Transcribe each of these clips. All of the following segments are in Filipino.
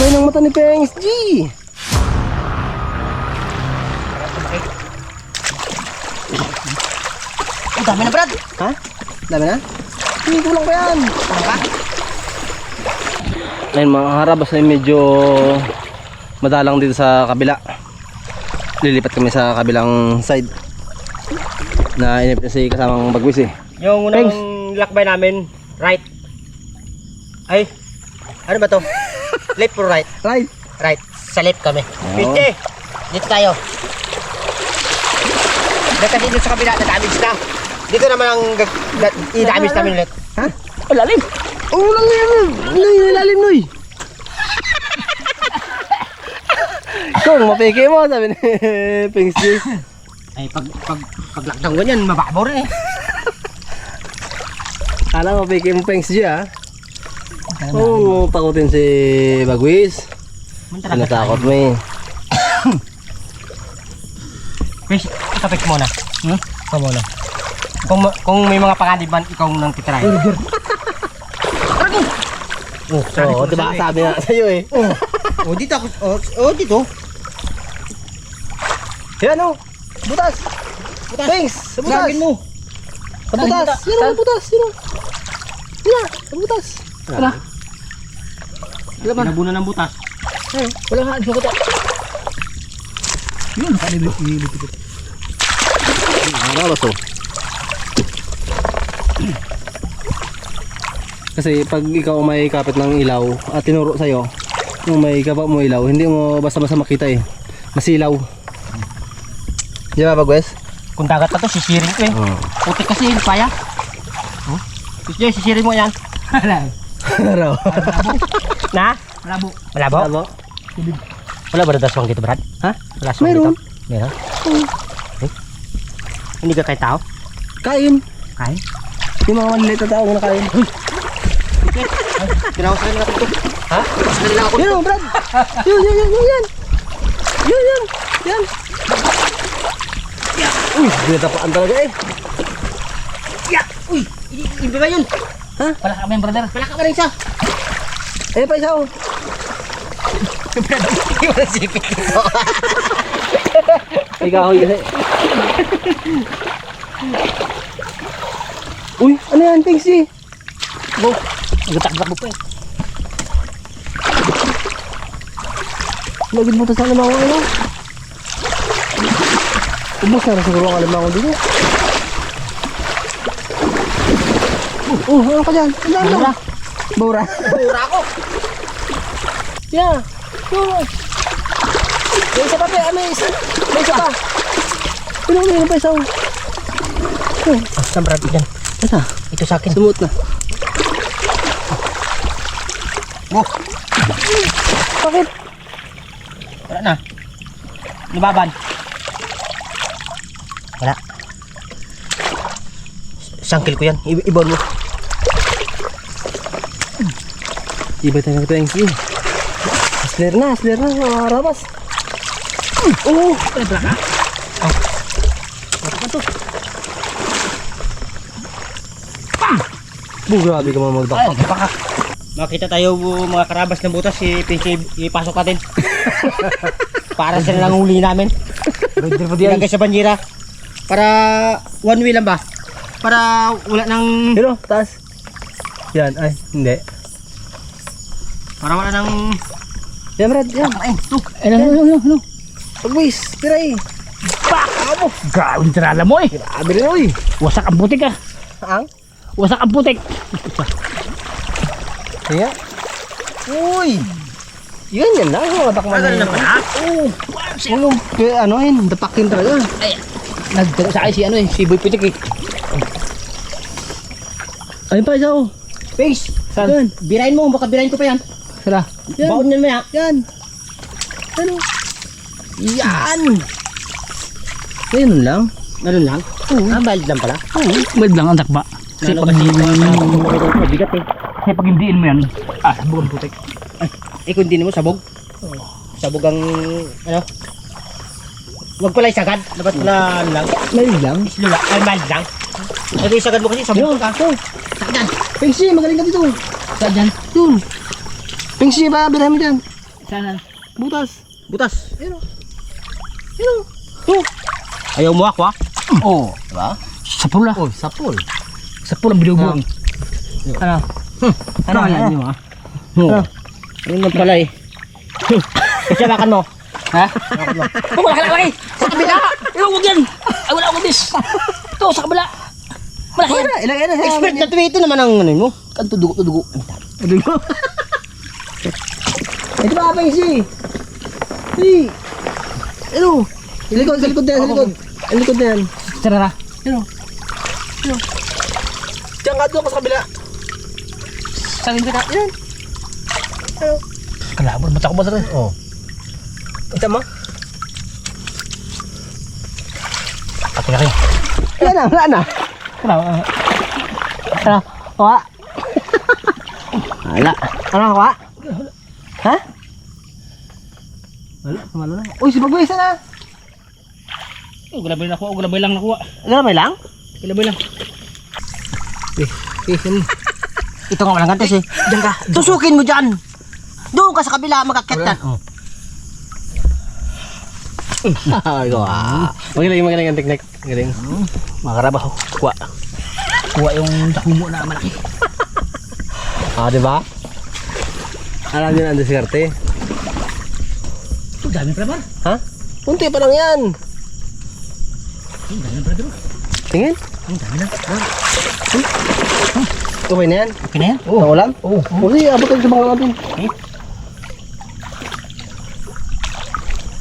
Tibay ng mata ni Pengs G. Ang dami na Brad. Ha? Dami na? Hindi ko lang pa yan. Ano ka? Ayun mga harabas ay medyo madalang dito sa kabila. Lilipat kami sa kabilang side. Na inip na si kasamang bagwis eh. Yung unang lakbay namin, right. Ay, ano ba to? Left or right? Right. Right. Sa left kami. Oo. Pinte. Dito tayo. Dito dito sa kabila, na-damage na. Dito naman ang i-damage namin ulit. Ha? Oh, lalim! Lalim, lalim, noy! Kung mapeke mo, sabi ni Pengs G. Ay, pag, pag, pag lockdown ganyan, mababaw rin eh. Kala mapeke mo Pengs G ha? Oo, oh, takutin si Bagwis. Ano takot mo eh. Fish, itapik muna. Hmm? Ikaw muna. Kung, kung may mga panganib man, ikaw nang titry. Oh, so, di ba sabi nga sa'yo eh. oh, oh, dito ako. Oh, oh dito. Yan o. Butas. Butas. Pengs, sa butas. Lagin mo. Sa butas. Yan o, sa butas. Yan o. Yan, sa butas. Wala. Pinabunan ng butas. Wala nga, gusto ko to. Yun, kanilipit. Nakakalas oh. Kasi pag ikaw may kapit ng ilaw at tinuro sa'yo, yung may kapit mo ilaw, hindi mo basta-basta makita eh. Masilaw. Di ba, Bagwes? Kung dagat na to, sisiring ko eh. Oo. Putik kasi yung paya. Oh? Gusto sisiring mo yan. Araw. na? Malabo. Malabo? Tama. Wala ba daswang dito, Brad? Ha? Wala aswang Meron. dito? Meron? Eh? Hindi ka kay tao? Kain. Kain? Yung mga maliliit na tao na kain. Pinawasan na ito. Ha? Pasalan lang ako Yan o, Brad. Yun, yun, yun, yun, yan. Yun, yan. Yan. Uy, binatapaan talaga eh. Yeah! Uy! Iba ba yun? Ha? Wala ka ba brother? Wala ka ba rin siya? Eh, pa isa oh. Hindi mo nasipit dito. Ay, kahoy kasi. Uy, ano yan, Pingsy? Go! Nagatakbak mo pa eh. Lagyan mo to sa alamang ano? Ubus na rin siguro ang alamang dito. Oh, oh, ano ka dyan? Ano, ano? Bura. Bura. Pura ako! Yeah. Oh. May isa pa, pe. Ah, May isa. May isa pa. Ano, may pa isa. oh. Ah, saan brad dyan? Isa. Ito sa akin. Sumut na. Go! Bakit? Wala na. Lubaban. Wala. Sangkil ko yan. I- ibon mo. Iba tayo ng Pingsy. Asler na, asler na. Mga rabas. Oh, Wala pala ka? Oh. Ka to. Bu, grabe ka mga Ay, magdakpak. baka. Makita tayo mga karabas ng butas, si Pinky ipasok natin. Para sila lang huli namin. Ilagay sa banjira. Para one way lang ba? Para wala nang Pero, taas. Yan, ay, hindi. Para wala nang Yan, Brad, yan. ay, to. Ano, ano, ano, ano? Pag-wis, tiray. Grabe yung tirala mo eh. Grabe rin, oy. Wasak ang putik ah. Ang? Wasak ang putik. Kaya. Uy. Yan, yan na. Yung atak man. Tagal na pala. Oo. Ano, pe- ano yun, dapakin talaga. Nagturo sa akin si ano eh, si Boy Putik eh. Ayun pa, isa, oh. Face. Saan? Birahin mo, baka birahin ko pa yan. Sala. Yan. Baon maya. Yan. Ano? Yan. Ayun lang. Ganun lang. Ah, valid lang pala. Oo, bad lang ang takba. Kasi pag hindi mo, mabigat eh. kasi pag hindiin mo yan, ah, buong putik. Eh kung hindi mo sabog. Sabog ang ano. Huwag pala isagad. Dapat pala ano lang. Ayun lang. Lula. Ay, mild lang. Kung isagad mo kasi sabog ka. Sakdan. Pengsi, magaling ka dito. Saan dyan? Yun. Pengsi, ba, birahin mo dyan. Sana. Butas. Butas. Ayun. Ayun. Oh. Ayaw mo ako ah. Oo. Diba? Sa pula. Oh, sapol. Sa pula binubuang. Ano? Ano, Ano, ano? ano? Ano? Ayun lang pala eh. Kasi mo. Ha? Oh, wala ka lang laki. Sa kabila. Eh, huwag yan. Ay, wala akong dis. Ito, sa kabila. Malaki yan. Ano? Expert na ito naman ang ano mo. Kanto dugo, to dugo. Ano mo? Ito ba si? Si. Ano? Ilikod, sa likod na yan, sa likod. Sa likod na yan. Tara na. Diyan ka doon ka sa kabila. Sangin ka na. Yan. Kalabon, ba't ako ba sa Oh. Kita mo? Ako na kayo. Wala na, wala na. Wala. Ano? Kuha. Wala. Ano kuha? Ha? Wala, kumalo na. Uy, si Bagway, isa na. Oh, galabay na ako. Galabay lang nakuha. May lang? Galabay lang. Eh, yan. Ito nga walang gantes eh. Diyan ka. Tusukin mo dyan. Doon ka sa kabila magkakit ka. Oh. Magaling, magaling ang teknik. Magaling. Mga karabaho. Kuha. Kuha yung dakumo na malaki. Ah, di ba? Alam din ang diskarte. Ito, dami pa naman. Ha? Punti pa lang yan. Ang dami pa naman. Tingin. Ang dami na. Okay na yan. Okay na yan. Oo. Oh. ulam? Oo. Oh. Kasi abot tayo sa bangka natin.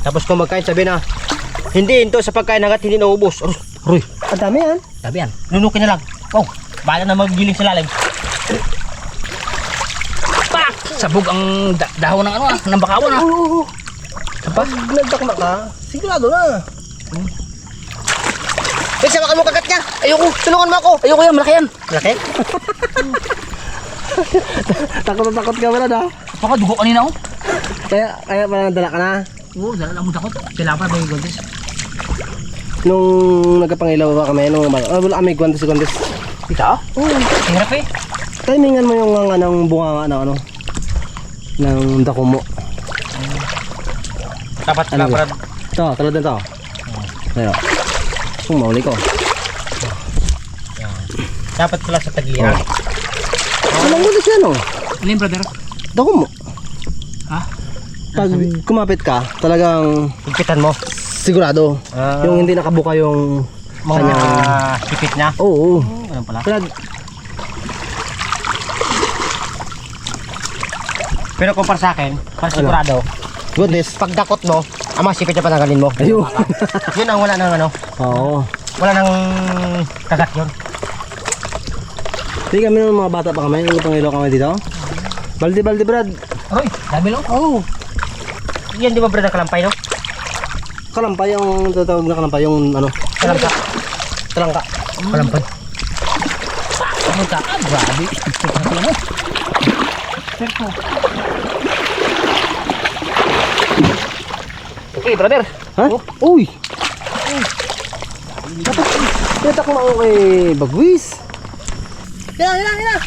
Tapos kung magkain sabi na, hindi ito sa pagkain hanggat hindi naubos. Aroy. Ang dami yan. Sabi yan. Nunukin na lang. Oh, bala na magiling sa lalim. Pak! Sabog ang da- dahon ng ano ah. Ng bakawan ah. Oo. Kapag nagdakma ka, sigurado na. Eh, sama ka mo kagat niya. Ayoko, tulungan mo ako. Ayoko yan, malaki yan. Laki? takot na takot ka ba na? Baka dugo kanina oh. Kaya, kaya pala nadala ka na. Oo, dala lang mo takot. Kailangan pa may guantes. Nung nagkapangilaw ba kami, nung ah, wala kami guantes guantes. Ito? Oo. Hirap eh. Timingan mo yung nga ng bunga nga na ano, ng dako mo. Dapat Ano na? Brad. Ito, tulad nito. Ayo. Kung mauli ko. Dapat pala sa tagiran. Walang gulis yan oh. Ano yung brother? Dako mo. Ha? Pag kumapit ka, talagang Higpitan mo. sigurado. Ah. Yung hindi nakabuka yung Mga kanyang... hipit niya. Oo. oo. Ano pala? Brad, Pero kung para sa akin, para sigurado, goodness. pag dakot mo, ang mga sipit na patanggalin mo. Ayun. yun ang wala nang ano, Oo. wala nang kagat yun. Hindi kami nung mga bata pa kami, nung pangilaw kami dito. Baldi, baldi, Brad. Aroy, dami lang. Oo. Yan di ba brad ang kalampay no? Kalampay yung tatawag na kalampay yung ano. Kalampa. Talangka. Kalampay. Ano ka? Ah, grabe. Ito pala mo. Perfo. Okay, brother. Ha? Uy! Dapat, dapat ako ako kay Bagwis. Yan, yan, yan.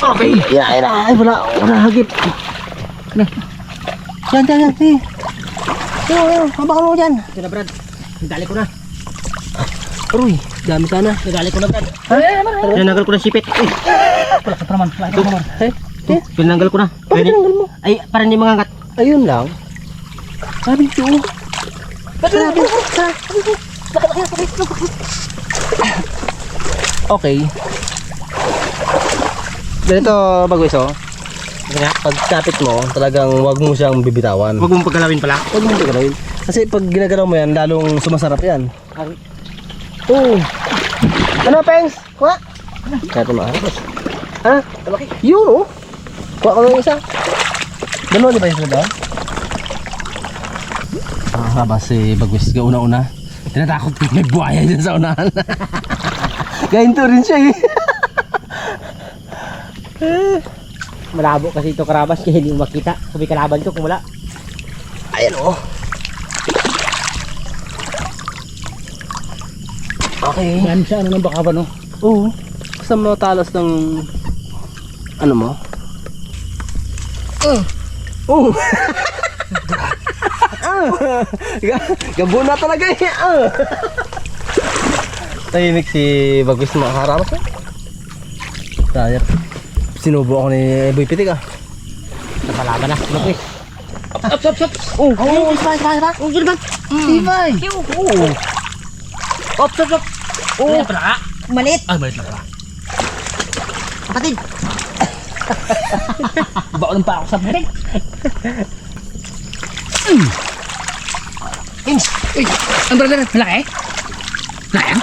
Okay. Yeah, ay na, ay wala, wala hagip. Yan, yan, yan, eh. Yan, yan, habakan mo dyan. Ito na brad. Nadali ko na. Uy, dami sana. Nadali ko na brad. Eh, ano? Pinanggal ko na sipit. Uy, Wala ka pa naman. Wala ka pa naman. Eh, eh, pinanggal ko na. bakit tinanggal mo? Ay, para hindi mangangat. Ayun lang. Sabi ko. Sabi, sabi. Okay. Ganito, Bagwis, oh. Pag kapit mo, talagang wag mo siyang bibitawan. Huwag mong paggalawin pala. Huwag mo galawin. Kasi pag ginagalaw mo yan, lalong sumasarap yan. Oo. Ano, Pengs? Kuha. Kaya ito maharap. Ha? Yun, oh. Kuha ko ng isa. Dalawa, di ba yung doon? Ah, haba si Bagwis ka una-una. Tinatakot ko may buhaya dyan sa unahan. Gainto rin siya eh. Malabo kasi ito karabas kaya hindi mo makita. Kung may kalaban to, kung wala. Ayan oh. Okay. Yan siya, ano ng bakawan, no? Oo. Basta mo talas ng ano mo? Oh. ah. Ga- Gabo na talaga eh. Ah. Tahimik si Bagwis na makakaramas eh. Sayap. Sinubo ako ni Boy Pitik ah. Napalaban na. Ano ko eh? Up, up, up, up. Oh, oh, isa, isa, isa. Oh, yun ba? Tibay. Kiw. Oh. Op, op, op. Oh. Maliit. Ay, balik na pala. Kapatid. Baon pa ako sa bibig. Ins. Uy, ang brother, malaki? Malaki?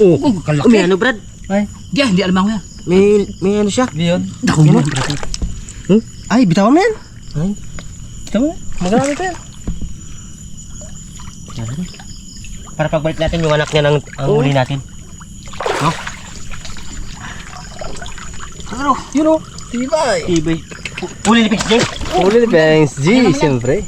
Oh. Oh, kalaki. May ano, Brad? Ay, Di, hindi alam ako yan. May, may ano siya? Diyon. Dako mo, brother. Ay, bitawan mo yan. Ay. Bitawan mo. Magamit pa yan. Para pagbalik natin yung anak niya ng ang huli natin. Ano? Yun oh. Tibay. Ibay. Huli ni Pix Uli ni Bangs G, siyempre.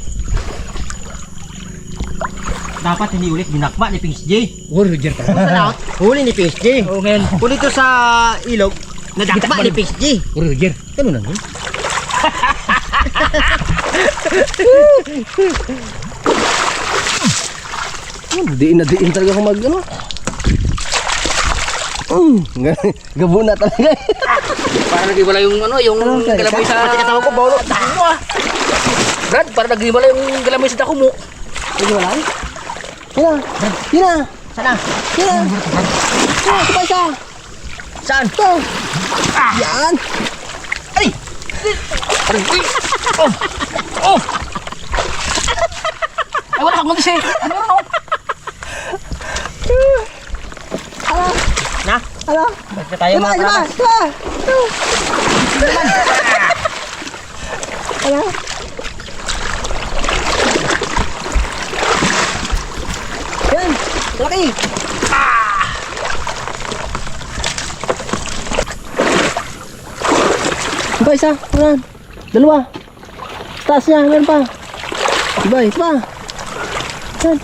Dapat hindi ulit binakba ni Pix J. Oh, Roger pa. Salamat. Huli ni Pix J. Oh, ngayon. Huli to sa ilog. Nadakba ni Pix J. Oh, Roger. Ano na yun? Diin na diin talaga kung mag ano. Mm, gabo na talaga. Para nag-iwala yung ano, yung Ano, galamoy sa... Pati katawa ko, bawlo. Dako mo ah. Brad, para nag-iwala yung galamoy sa dako mo. Hindi wala. Yan na. Yan na. Sana? Yan na. Ah, sabay sa. Saan? Ito. Yan. Ay! Oh! Oh! Ay, wala kang nabis eh. Ano ano? Balik na tayo mga diba, karabas. diba? Ano? Yan. Laki. Diba, isa. Ulan. Dalawa. Taas niya. Meron pa. Diba, ito pa. Yan.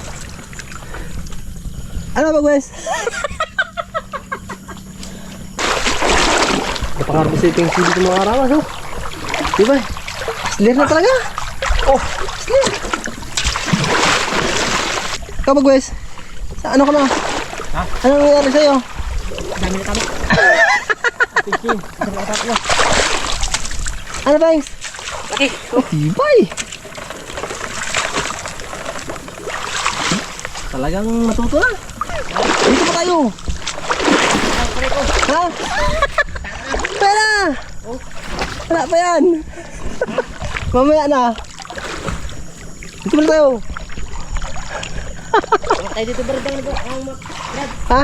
Ano ba, Wes? Napakarbo sa iting sili ng mga arawas, oh. Diba? Slir na talaga. Oh, slir. Ikaw ba? Sa ano ka na? Ha? Ano nangyayari sa'yo? Dami na kami. Ano, Banks? Laki. Oh, tibay. Talagang matuto na. Dito pa tayo. Ha? Wala pa yan. Mamaya na. Dito pa tayo. Huwag tayo dito, Brad. Ang, ang, Brad, Ha?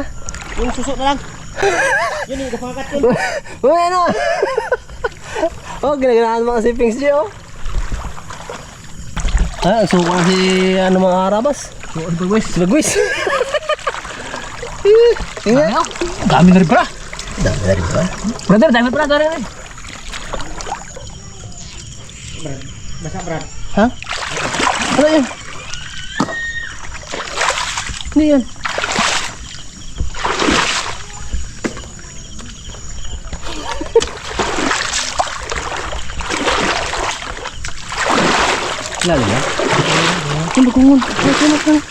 yung suso na lang. Yun yung kapangat yun. Mamaya na. oh, ginaganahan mo kasi Pings G, oh. Ah, nagsuko na si ano mga arabas. Bagwis. Tingnan. Ano? Dami na rin pala. Dami na rin ba? Brother, dami pala. Dami rin. Basta, Brad. Ha? Ano yun? Hindi yan. Lalo na? Ano kung ano? Ano kung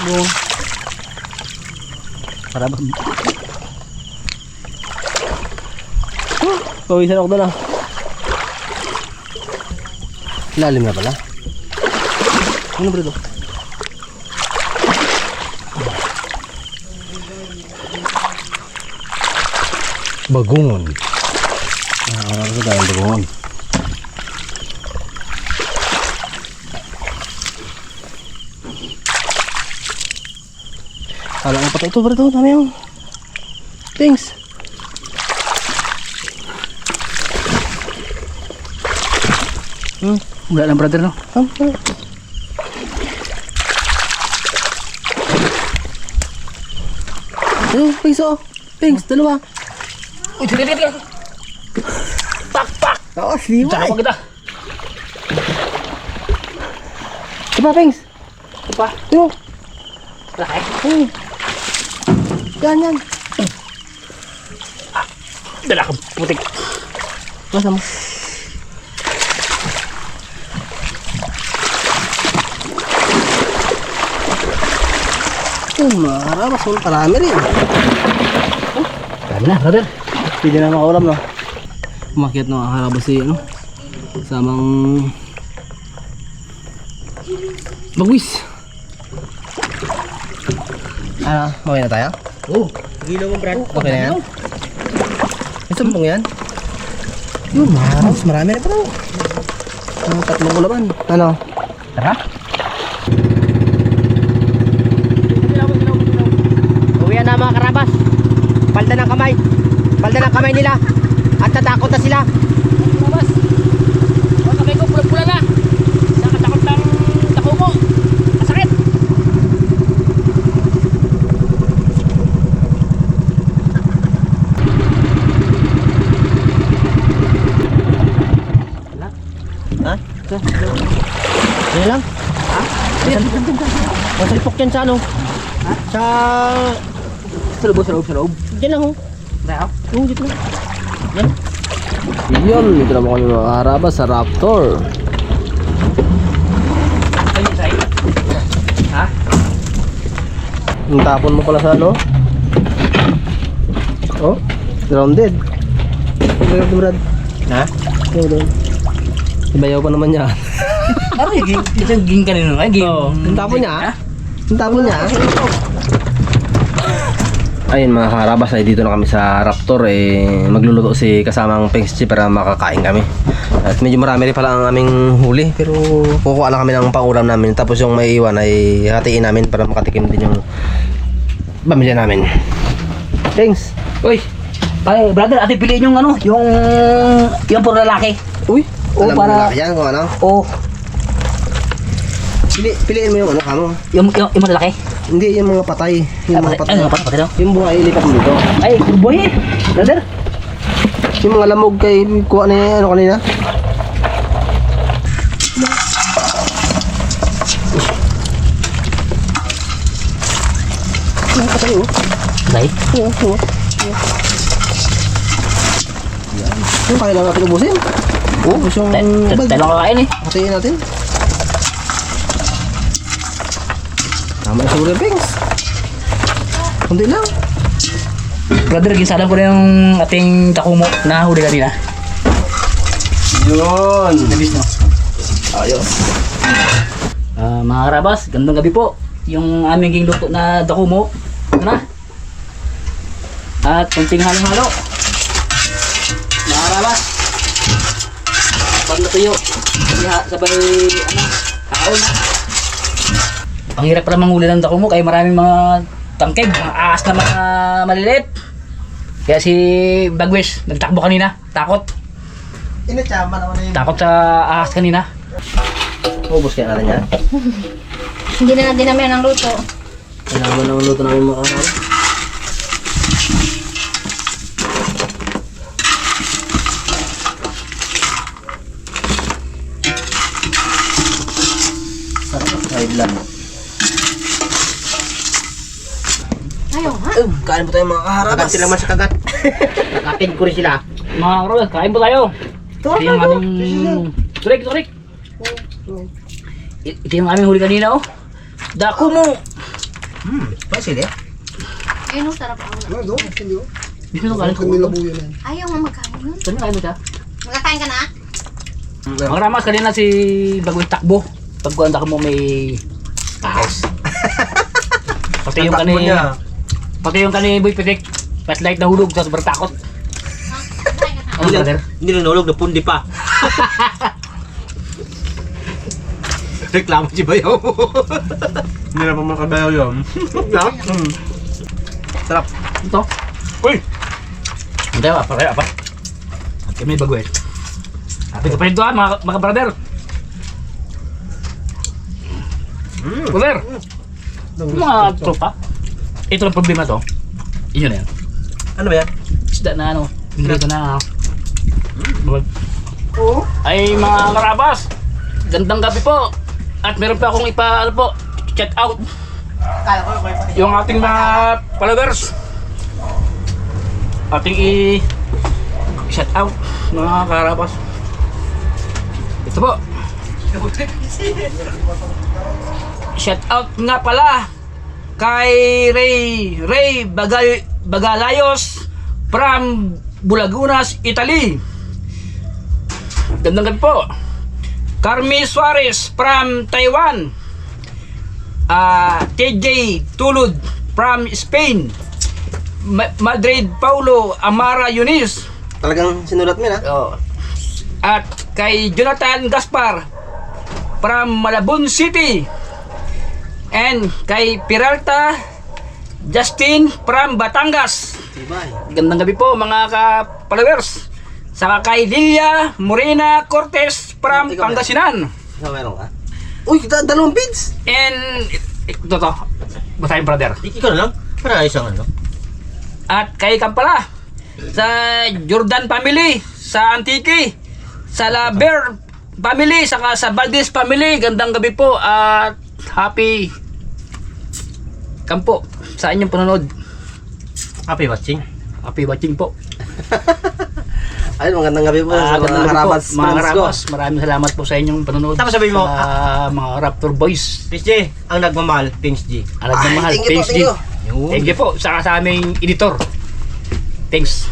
ano? Para ba? Pawisan ako doon ah. Lalim na pala. Ano bro to? Bagungon. Ah, ano ba yung bagungon? Kala ko pa ito bro to. Dami yung Wala lang, brother, no? Ah, ah. Ano, Pings oh. Pings, dalawa. Uy, sige, sige, sige. Pak, pak. Oo, lima Tsaka pa kita. Diba, Pings? Pa. Ano? Laki. Hmm. Yan, yan. Dala kang putik. Nasa mo? Oh, marabas. Oh, marami rin. Dami na, brother. Pwede na makaulam no. Umakyat na harabas si ano. Samang Bagwis. Ano, mawin na tayo? Oh, ginaw mo Brad. Okay na yan? May sampung yan? Yun, marabas. Marami na pa daw. Ang tatlong ulaban. Ano? Tara. Karabas. Palda ng kamay. Palda ng kamay nila. At tatakot na sila. Labas. Ang kamay ko pula-pula na. Nakatakot ng tako mo. Masakit. Ha? Ito. Yan lang. Ha? Masalpok yan sa ano? Sa... Sa loob, sa loob, sa loob. Diyan lang oh. Tayo. Yung dito lang. Yun, dito naman kami mga harabas sa Raptor. Ay, say. Ha? Yung tapon mo pala sa ano? Oh, grounded. Grounded, Brad. Ha? Doon. Ibayaw pa naman niya. Ano yung ging? Ito yung ging kanino. Ay, ging. Yung tapon niya. Yung tapon niya. Ayun mga karabas ay dito na kami sa Raptor eh magluluto si kasamang Pengsi para makakain kami. At medyo marami rin pala ang aming huli pero kukuha lang kami ng pangulam namin tapos yung may iwan ay hatiin namin para makatikim din yung pamilya namin. Thanks. Uy. Ay, brother, ate piliin yung ano, yung yung puro lalaki. Uy, Oh, alam para- mo na yan kung ano. O, Pili, piliin mo yung ano kamo. yung yung, yung malalaki. Hindi yung mga patay. Yung mga patay. Ay, ano pa patay daw? Yung buhay ilipat mo dito. Ay, boy. Brother. Yung mga lamog kay kuha ni ano kanina. Yung patay oh. Dai. Oo, oo. Yung kaya lang natin ubusin. Oo, gusto yung lang kakain eh. Patayin natin. Tama na siguro yung pings. Kunti lang. Brother, ginsalan ko na yung ating takumo na huli kanina. Yun. Nabis no? Ayos. Ah, mga karabas, gandang gabi po. Yung aming ging luto na dakumo. Ito na. At konting halo-halo. Mga karabas. Pag natuyo, siya- sabay, ano, kakaon na. Ang hirap pala manghuli ng dakumo kaya maraming mga tangkeg, mga aas na mga maliliit. Kaya si Bagwis, nagtakbo kanina. Takot. Inachama naman na yun. Takot sa ahas kanina. Ubus kaya natin yan. Hindi na natin namin ang luto. Kailangan naman luto namin mga kasama. Sarap fried lang. Eh, kain po tayo mga Kagat kaharabas. sila man sa kagat. Nakatin ko rin sila. Mga karabas, kain po tayo. Ito yung aming... Turik, turik. I- Ito yung aming huli kanina, oh. Dako mo. Pa sila? Ayun, ang sarap ang ulam. Gusto mo kain ko. Ito Ayaw nga magkain nun. na kain mo siya. Magkakain ka na? Mga ramas, kanina si Bagoy takbo. Pag kuhan mo may ahas. Pati yung Takbo kani... niya. Pati yung kani Boy Pitik. Flashlight na hulog sa sobrang takot. Ano, brother? Hindi nanulog na pundi pa. Reklamo si Bayaw. Hindi na pa makabayaw yun. Hmm. Sarap. Ito. Uy! Hindi, apa, apa, apa. At kami bagoy. Happy ka pa rin ha, mga, mga brother. Brother! Mga tropa. Ito ang problema to. Inyo na yan. Ano ba yan? Isda na ano, dito na ha. Oo. Ay mga karabas, gandang gabi po. At meron pa akong ipa, ano po, chat out. Yung ating mga followers. Ating i Shout out mga karabas. Ito po. Shout out nga pala kay Ray Ray Bagay Bagalayos from Bulagunas, Italy. Gandang gabi po. Carmi Suarez from Taiwan. Ah, TJ Tulud from Spain. Ma- Madrid Paulo Amara Yunis. Talagang sinulat mo ha? Oh. At kay Jonathan Gaspar from Malabon City. And kay Peralta Justin from Batangas. Gandang gabi po mga ka-followers. Saka kay Lilia Morena Cortez from Ikaw, Pangasinan. Ikaw meron ka? Uy, da- dalawang beads! And ito to. Basahin brother. Ikaw na lang. Para isang ano. At kay Kampala sa Jordan family, sa Antique, sa Laber family, saka sa Valdez family, gandang gabi po at happy kampo sa inyong panonood. Happy watching. Happy watching po. Ayun, magandang gabi po Ah, sa mga gandang gabi po, mga ko. karabas. Maraming salamat po sa inyong panonood. Tapos sabihin mo, sa mga Raptor Boys. Pins G, ang nagmamahal, Pins G. Alag na Ay, mahal. thank you po, Thanks, thank G. you. Thank you po sa sa aming editor. Thanks.